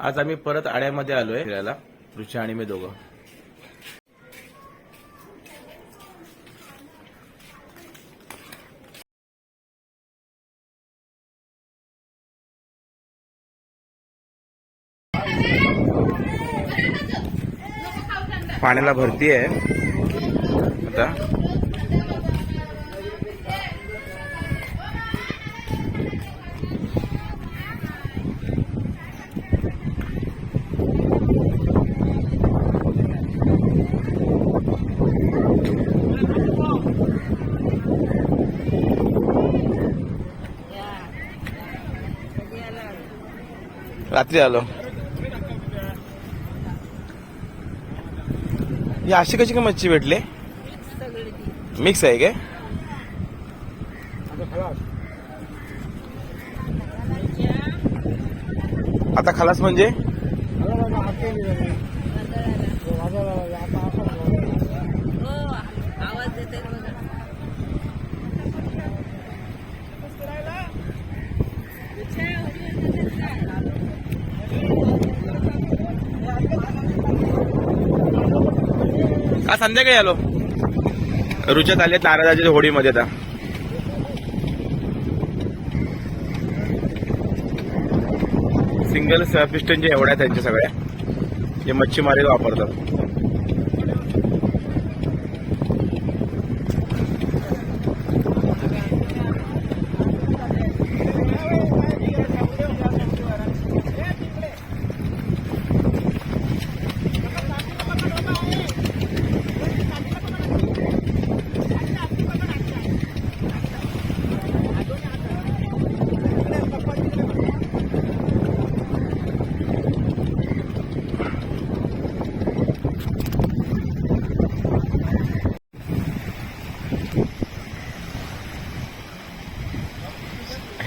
आज आम्ही परत आड्यामध्ये आलोय फिरायला. ऋषी आणि मी दोघं. पाण्याला भरती आहे. आता रात्री आलो. ही अशी कशी का मच्छी भेटले? मिक्स आहे काय? आता खलास म्हणजे आवाज देते बघा हा संध्याकाळी आलो. रुच्यात आले नाराजाच्या होडीमध्ये आता. सिंगल पिस्टनच्या एवढ्या आहेत त्यांच्या सगळ्या. जे मच्छीमारी वापरतात.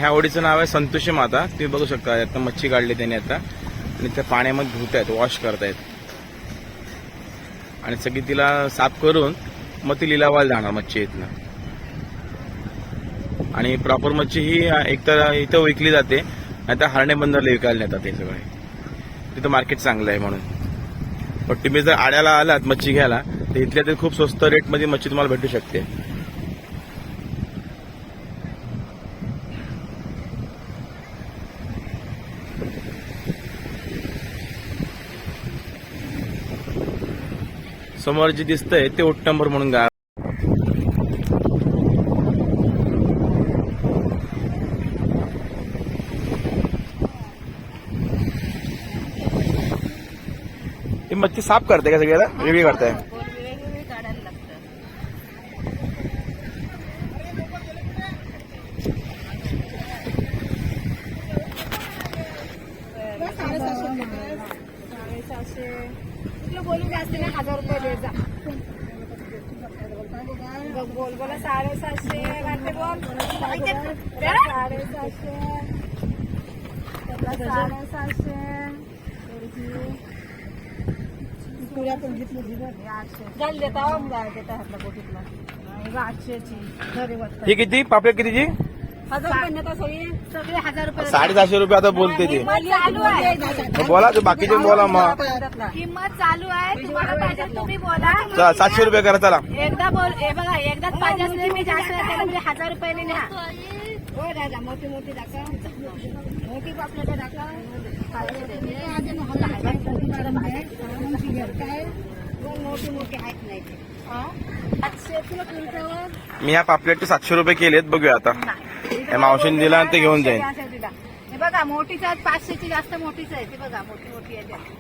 ह्या होडीचं नाव आहे संतोषी माता. तुम्ही बघू शकता आता मच्छी काढली त्याने आता. आणि त्या पाण्यामध्ये धुत आहेत वॉश करतायत. आणि सगळी तिला साफ करून मग ती लिलावायला जाणार मच्छी इथनं. आणि प्रॉपर मच्छी ही एक तर इथं विकली जाते नाही तर हरणे बंदरला विकायला नेतात हे सगळे. तिथं मार्केट चांगलं आहे म्हणून. पण तुम्ही जर आड्याला आलात मच्छी घ्यायला तर इथल्या ते खूप स्वस्त रेटमध्ये मच्छी तुम्हाला भेटू शकते. समोर जे दिसतंय ते उट्टंबर म्हणून गाव ती मच्छी साफ करते का सगळ्याला? वेगळी करताय कोण वेगवेगळी काढायला लागतं साडेसातशे तुला बोलू जास्त नाही हजार रुपये दे जा बघ, बोल बोला साडेसातशे वाटते बोल साडेसातशे साडेसातशे तुला पण घेतलं आठशे. घाल देता हो, गाय देता हातला बोटीतला नाही, आठशेची. घरी वाटतं ही किती? पापलेट कितीची हजार रुपये सगळे. हजार रुपये. साडेसहाशे रुपये आता बोलते ती. चालू आहे. बोला तू बाकीचे बोला मग. किंमत चालू आहे. तुम्हाला पाहिजे तुम्ही बोला. चला, सातशे रुपये करा चला. एकदा बोल हे बघा एकदाच पाहिजे असले मी जास्त म्हणजे हजार रुपयाने न्या. हो दादा मोठी मोठी दाखव. मोठी पापलेट दाखव. मोठी मोठी आहेत नाही ते. आठशे तुला क्विंटलवर मी ह्या पापलेटचे सातशे रुपये केलेत बघूया आता. या मावशीने दिला आणि ते घेऊन जाईन. हे बघा मोठीच आहेत पाचशेची जास्त मोठीच आहे ती बघा मोठी मोठी आहे.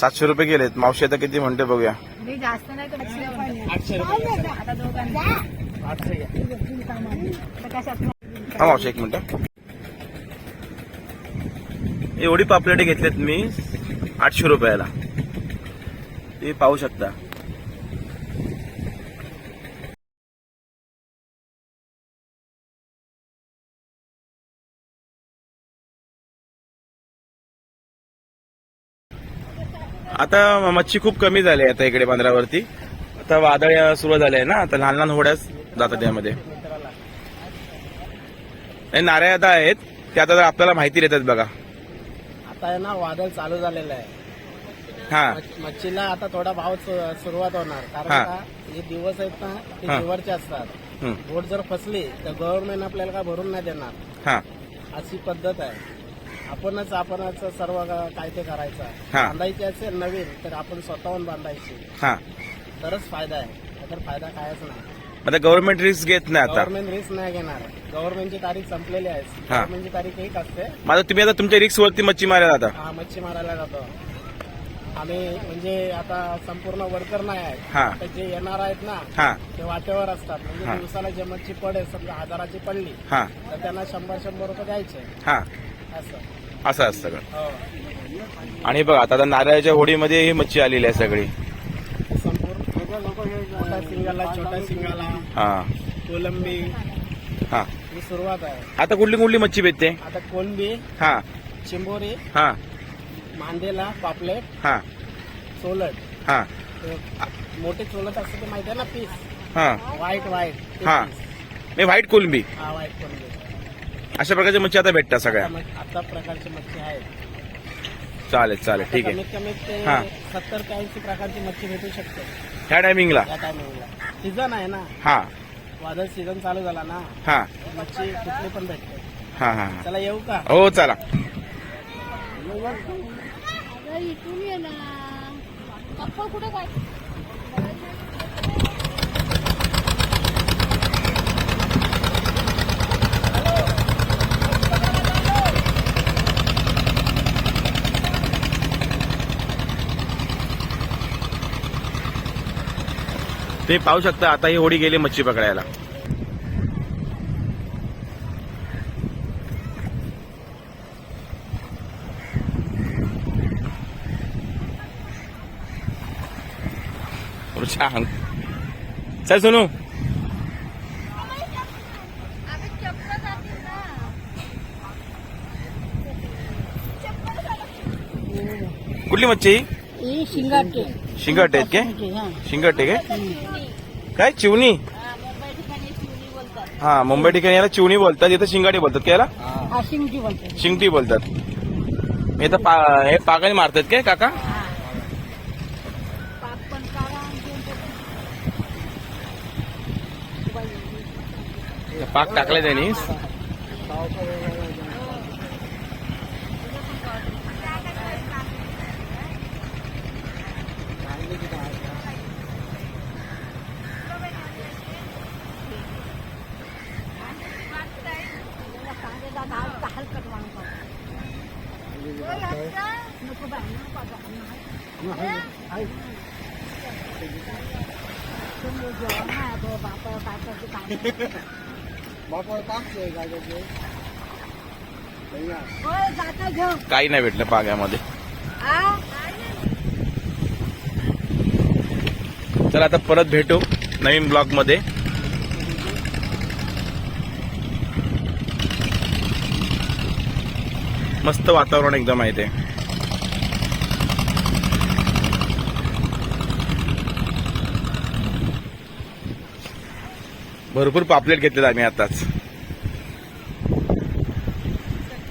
सातशे रुपये केलेत. मावशी आता किती म्हणते बघूया. मी जास्त नाही तर आठशे रुपये. आता दोघांना. आता कशात हा मावशी एक मिनिट. एवढी पापलेटे घेतलेत मी आठशे रुपयाला. तुम्ही पाहू शकता. आता मच्छी खूप कमी झाली आहे आता इकडे बंदरावरती. आता वादळ सुरू झाले आहे ना? आता लहान लहान होड्याच जातात त्यामध्ये नाही, नारळ आता आहेत. ते आता आपल्याला माहिती देतात बघा. आता आहे ना वादळ चालू झालेलं आहे. हा. मच्छ- मच्छीला आता थोडा भाव सुरुवात होणार. कारण हा. का हे दिवस आहेत ना ते हा. असतात. हम्म, बोट जर फसली तर गव्हर्नमेंट आपल्याला काय भरून नाही देणार. हा. अशी पद्धत आहे. आपणच आपणच सर्व काय ते करायचं. हा. बांधायची असेल नवीन तर आपण स्वतःहून बांधायची. हा. तरच फायदा आहे. नाहीतर फायदा कायच नाही. आता गव्हर्नमेंट रिस्क घेत नाही आता. गव्हर्नमेंट रिस्क नाही घेणार. गव्हर्नमेंटची तारीख संपलेली आहे. हा. गव्हर्नमेंटची तारीख एक असते. आता तुम्ही आता तुमच्या रिक्स वरती मच्छी मारायला आता हा मच्छी मारायला जातो. आम्ही म्हणजे आता संपूर्ण वर्कर नाही आहेत हा. तर जे येणार आहेत ना हा. ते वाटेवर असतात. हा. म्हणजे दिवसाला जे मच्छी पडेल समजा हजाराची पडली हा. तर त्यांना शंभर शंभर रुपये द्यायचे. हा. असं असं असतं सगळं आणि बघा आता नारळाच्या होडीमध्ये ही मच्छी आलेली आहे सगळी. हा. कोलंबी हा. ही सुरुवात आहे आता कुठली कुठली मच्छी भेटते? आता कोलंबी हा. चिंबोरी हा. मांदेला पापलेट हा. सोलट हा. मोठे सोलट असते ते माहिती आहे ना पीस हा. व्हाईट व्हाईट हा. नाही व्हाईट कोलंबी. हा व्हाईट कोलंबी. अशा प्रकारच्या मच्छी आता भेटतात सगळ्या. आता मग- आता प्रकारची मच्छी आहेत. चालेल चालेल ठीक आहे. कमीत कमी ते हा. सत्तर ते ऐंशी प्रकारची मच्छी भेटू शकते. ह्या टायमिंगला या टायमिंगला सीझन आहे ना? हा. वादळ सीझन चालू झाला ना? हा. मच्छी कुठली पण भेटते. हा हा हा. चला येऊ का? हो चला. अगं, इथून ये ना. कुठे काय ते पाहू शकता आता ही होडी गेली मच्छी पकडायला. छान चल सोनू. कुठली मच्छी? शिंगाटे. शिंगट आहेत काय? हा. शिंगट आहे काय? काय चिवणी? मुंबई ठिकाणी शिवणी बोलतात. हा मुंबई ठिकाणी याला चिवणी बोलतात इथं शिंगाटी बोलतात काय याला? शिंगटी बोलतात. शिंगटी बोलतात. हे तर पा- हे पागाने मारतात काय काका. पाक टाकलाय त्यांनी कांद्याचा भाव दहा कटवाण नको बाय नको आता. तुम्ही जेवण आहे, तो बापा बापाची कांदे. होय, जाता घेऊन. काही नाही भेटलं पाग्यामध्ये. चला आता परत भेटू नवीन ब्लॉगमध्ये मस्त वातावरण एकदम आहे ते. भरपूर पापलेट घेतलेत आम्ही आताच.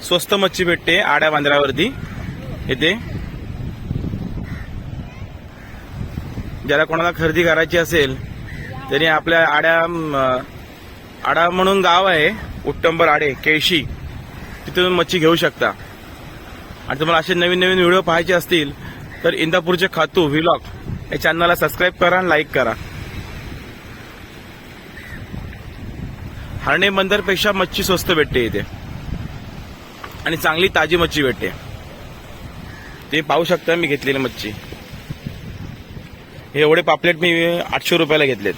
स्वस्त मच्छी भेटते आड्या बांद्रावरती. येते. ज्याला कोणाला खरेदी करायची असेल तरी आपल्या आड्या आडा म्हणून गाव आहे उत्तंबर आडे केळशी. तिथून मच्छी घेऊ शकता. आणि तुम्हाला असे नवीन नवीन व्हिडिओ पाहायचे असतील तर इंदापूरचे खातू व्हिलॉग या चॅनलला सबस्क्राईब करा आणि लाईक करा. हरणे बंदरपेक्षा मच्छी स्वस्त भेटते इथे. आणि चांगली ताजी मच्छी भेटते. ते पाहू शकता मी घेतलेली मच्छी. हे एवढे पापलेट मी आठशे रुपयाला घेतलेत.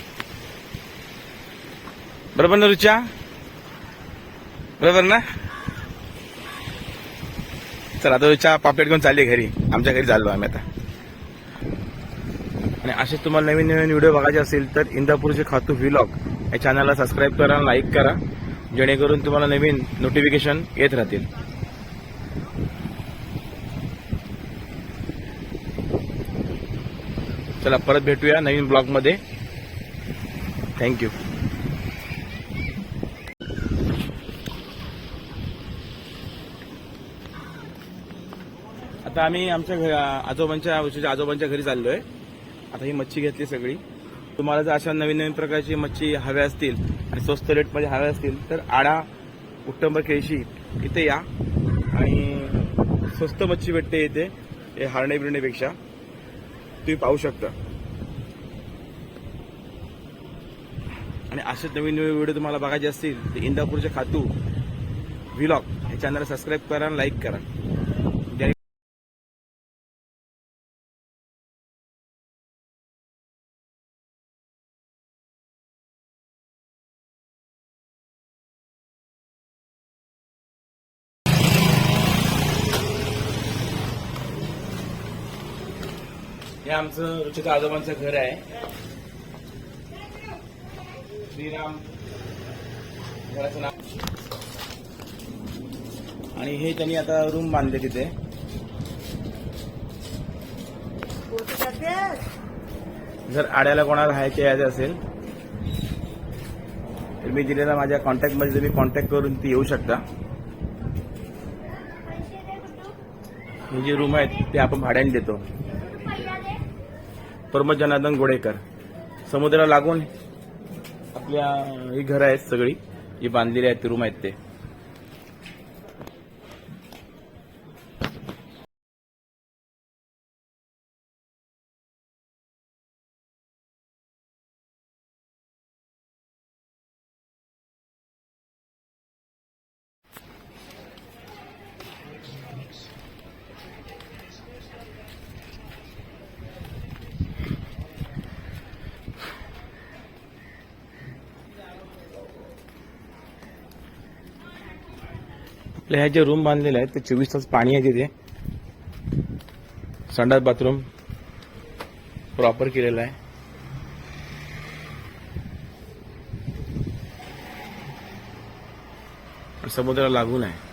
बरोबर ना रुचा? बरोबर ना? तर आता चहा पापलेट घेऊन चालली घरी. आमच्या घरी चाललो आम्ही आता. आणि असे तुम्हाला नवीन नवीन व्हिडिओ बघायचे असेल तर इंदापूरचे खातू व्हिलॉग या चॅनलला सबस्क्राईब करा लाईक करा जेणेकरून तुम्हाला नवीन नोटिफिकेशन येत राहतील. चला परत भेटूया नवीन ब्लॉगमध्ये थँक्यू आता आम्ही आमच्या घ- आजोबांच्या उशीच्या आजोबांच्या घरी चाललोय. आता ही मच्छी घेतली सगळी. तुम्हाला जर अशा नवीन नवीन प्रकारची मच्छी हव्या असतील आणि स्वस्त रेटमध्ये हव्या असतील तर आडा उट्टंबर केळशी इथे या. आणि स्वस्त मच्छी भेटते इथे हे हारणे बिरण्यापेक्षा. तुम्ही पाहू शकता. आणि असेच नवीन नवीन व्हिडिओ तुम्हाला बघायचे असतील तर इंदापूरचे खातू व्हिलॉग हे चॅनल सबस्क्राईब करा लाईक करा. म्हणजे आमचं रुचिता आजोबांचं घर आहे. श्रीराम घराचं नाव. आणि हे त्यांनी आता रूम बांधले तिथे. जर आड्याला कोणाला राहायचे यायचे असेल तर मी दिलेला माझ्या कॉन्टॅक्टमध्ये तुम्ही कॉन्टॅक्ट करून ती येऊ शकता. हे जे रूम आहेत ते आपण भाड्याने देतो. प्रमोद जनार्दन गोडेकर. समुद्राला लागून आपल्या ही घरं आहेत सगळी जी बांधलेली आहेत रूम आहेत ते. आपल्या ह्या जे रूम बांधलेल्या आहेत ते चोवीस तास पाणी आहे तिथे. संडास बाथरूम प्रॉपर केलेलं आहे. समुद्राला लागून आहे.